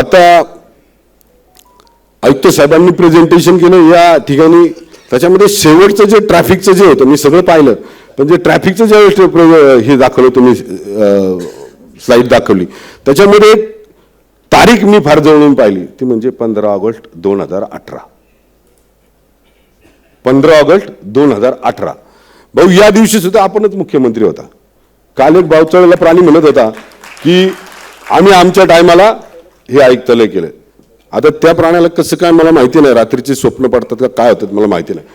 आता आयुक्त साहेबांनी प्रेझेंटेशन केलं या ठिकाणी त्याच्यामध्ये शेवटचं जे ट्रॅफिकचं जे होतं मी सगळं पाहिलं. पण जे ट्रॅफिकचं जे हे दाखवलं तुम्ही स्लाईड दाखवली त्याच्यामध्ये तारीख मी फार जवळून पाहिली. ती म्हणजे पंधरा ऑगस्ट दोन हजार अठरा. पंधरा ऑगस्ट दोन हजार अठरा. भाऊ या दिवशी सुद्धा आपणच मुख्यमंत्री होता. काल एक भाऊचळला प्राणी म्हणत होता की आम्ही आमच्या टायमाला हे ऐकतलंय केलं आता त्या प्राण्याला कसं काय मला माहिती नाही. रात्रीचे स्वप्न पडतात का काय होतात मला माहिती नाही.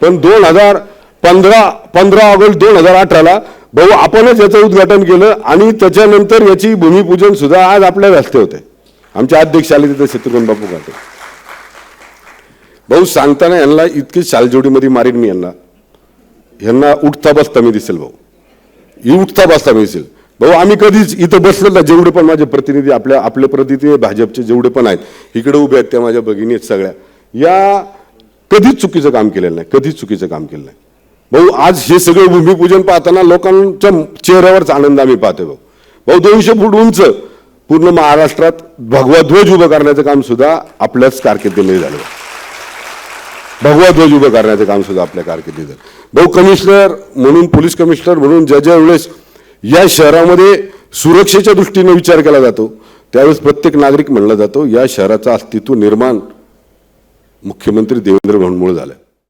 पण दोन हजार पंधरा पंधरा ऑगस्ट दोन हजार अठराला भाऊ आपणच याचं उद्घाटन केलं आणि त्याच्यानंतर याची भूमिपूजन सुद्धा आज आपल्या हस्ते होते आमच्या अध्यक्ष आले तिथे शत्रुघ्न बापू घाटे. भाऊ सांगताना यांना इतकी शालजोडीमध्ये मारीन मी यांना. यांना उठता बसता मी दिसेल भाऊ. ही उठता बसता मी दिसेल. भाऊ आम्ही कधीच इथं बसलेलं जेवढे पण माझे प्रतिनिधी आपल्या आपले प्रतिनिधी भाजपचे जेवढे पण आहेत इकडे उभे आहेत त्या माझ्या भगिनी आहेत सगळ्या. या कधीच चुकीचं काम केलेलं नाही कधीच चुकीचं काम केलं नाही. भाऊ आज हे सगळे भूमिपूजन पाहताना लोकांच्या चेहऱ्यावरच आनंद आम्ही पाहतोय भाऊ. भाऊ दोनशे फूट उंच पूर्ण महाराष्ट्रात भगवा ध्वज उभं करण्याचं काम सुद्धा आपल्याच कारकिर्दीमध्ये झालं. भगवा ध्वज उभं करण्याचं काम सुद्धा आपल्या कारकिर्दीत झालं. भाऊ कमिशनर म्हणून पोलीस कमिशनर म्हणून ज्या ज्या वेळेस या शहरामध्ये सुरक्षेच्या दृष्टीने विचार केला जातो. त्यावेळेस प्रत्येक नागरिक म्हणला जातो या शहराचं अस्तित्व निर्माण मुख्यमंत्री देवेंद्र फडणवीसमुळे झालं